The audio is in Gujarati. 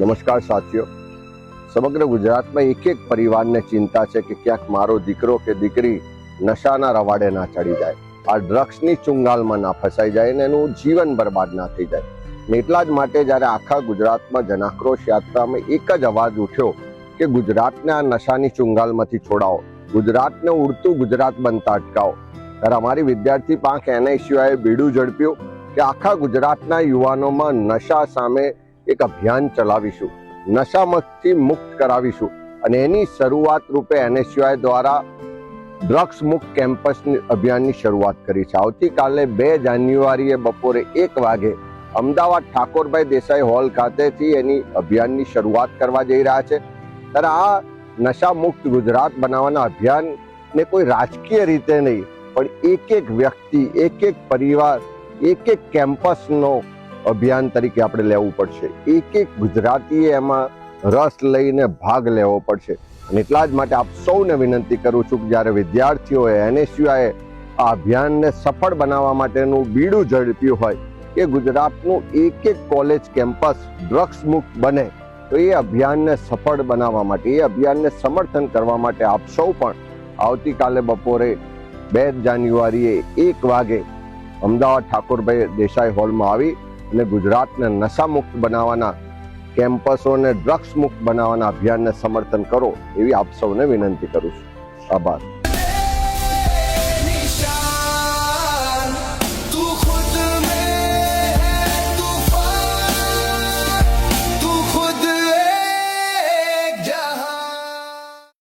નમસ્કાર સાથીઓ. સમગ્ર ગુજરાતમાં એક એક પરિવારને ચિંતા છે કે ક્યાંક મારો દીકરો કે દીકરી નશાના રવાડે ના ચડી જાય. આ ડ્રગ્સની ચુંગાલમાં ના ફસાઈ જાય અને એનું જીવન બરબાદ ના થઈ જાય. એટલા જ માટે જ્યારે આખા ગુજરાતમાં જનાક્રોશ યાત્રામાં એક જ અવાજ ઉઠ્યો કે ગુજરાતને આ નશાની ચુંગાલમાંથી છોડાવો. ગુજરાતને ઉડતું ગુજરાત બનતા અટકાવો. ત્યારે અમારી વિદ્યાર્થી પાંખ એનએસયુઆઈએ બીડું ઝડપ્યું કે આખા ગુજરાતના યુવાનોમાં નશા સામે એક અભિયાન ચલાવીશું. નશામથી મુક્ત કરાવીશું અને એની શરૂઆત રૂપે એનએસયુઆઈ દ્વારા ડ્રગ્સ મુક્ત કેમ્પસ અભિયાનની શરૂઆત કરી છે. આવતીકાલે બે જાન્યુઆરીએ બપોરે એક વાગે અમદાવાદ ઠાકોરભાઈ દેસાઈ હોલ ખાતેથી એની અભિયાનની શરૂઆત કરવા જઈ રહ્યા છે. ત્યારે આ નશા મુક્ત ગુજરાત બનાવવાના અભિયાનને કોઈ રાજકીય રીતે નહીં, પણ એક એક વ્યક્તિ, એક એક પરિવાર, એક એક કેમ્પસનો અભિયાન તરીકે આપણે લેવું પડશે. એક એક ગુજરાતીએ એમાં રસ લઈને ભાગ લેવો પડશે. અને એટલા જ માટે આપ સૌને વિનંતી કરું છું કે જ્યારે વિદ્યાર્થીઓએ, એનએસયુઆઈએ આ અભિયાનને સફળ બનાવવા માટેનું બીડું ઝડપ્યું હોય, કે ગુજરાતનું એક એક કોલેજ કેમ્પસ ડ્રગ્સ મુક્ત બને, તો એ અભિયાનને સફળ બનાવવા માટે, એ અભિયાનને સમર્થન કરવા માટે આપ સૌ પણ આવતીકાલે બપોરે બે જાન્યુઆરીએ એક વાગે અમદાવાદ ઠાકોરભાઈ દેસાઈ હોલમાં આવી અને ગુજરાતને નશામુક્ત બનાવવાના કેમ્પસોને ડ્રગ્સ મુક્ત બનાવવાના અભિયાનને સમર્થન કરો એવી આપ સૌને વિનંતી કરું છું. આભાર.